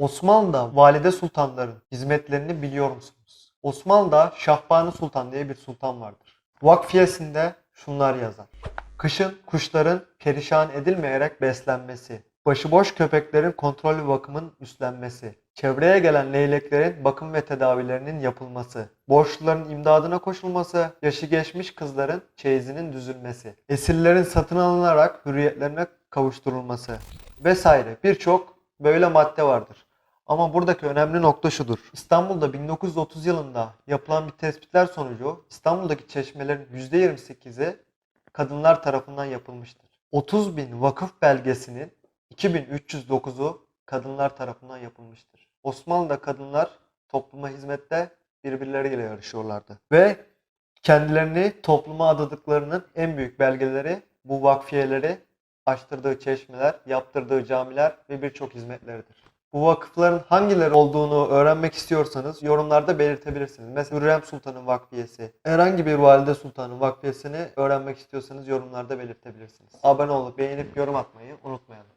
Osmanlı'da valide sultanların hizmetlerini biliyor musunuz? Osmanlı'da Şahbani Sultan diye bir sultan vardır. Vakfiyesinde şunlar yazar. Kışın kuşların perişan edilmeyerek beslenmesi, başıboş köpeklerin kontrol ve bakımın üstlenmesi, çevreye gelen leyleklerin bakım ve tedavilerinin yapılması, borçluların imdadına koşulması, yaşı geçmiş kızların çeyizinin düzülmesi, esirlerin satın alınarak hürriyetlerine kavuşturulması vesaire birçok böyle madde vardır. Ama buradaki önemli nokta şudur. İstanbul'da 1930 yılında yapılan bir tespitler sonucu İstanbul'daki çeşmelerin %28'i kadınlar tarafından yapılmıştır. 30 bin vakıf belgesinin 2309'u kadınlar tarafından yapılmıştır. Osmanlı'da kadınlar topluma hizmette birbirleriyle yarışıyorlardı. Ve kendilerini topluma adadıklarının en büyük belgeleri bu vakfiyeleri açtırdığı çeşmeler, yaptırdığı camiler ve birçok hizmetleridir. Bu vakıfların hangileri olduğunu öğrenmek istiyorsanız yorumlarda belirtebilirsiniz. Mesela Hürrem Sultan'ın vakfiyesi, herhangi bir valide sultanın vakfiyesini öğrenmek istiyorsanız yorumlarda belirtebilirsiniz. Abone olup beğenip yorum atmayı unutmayalım.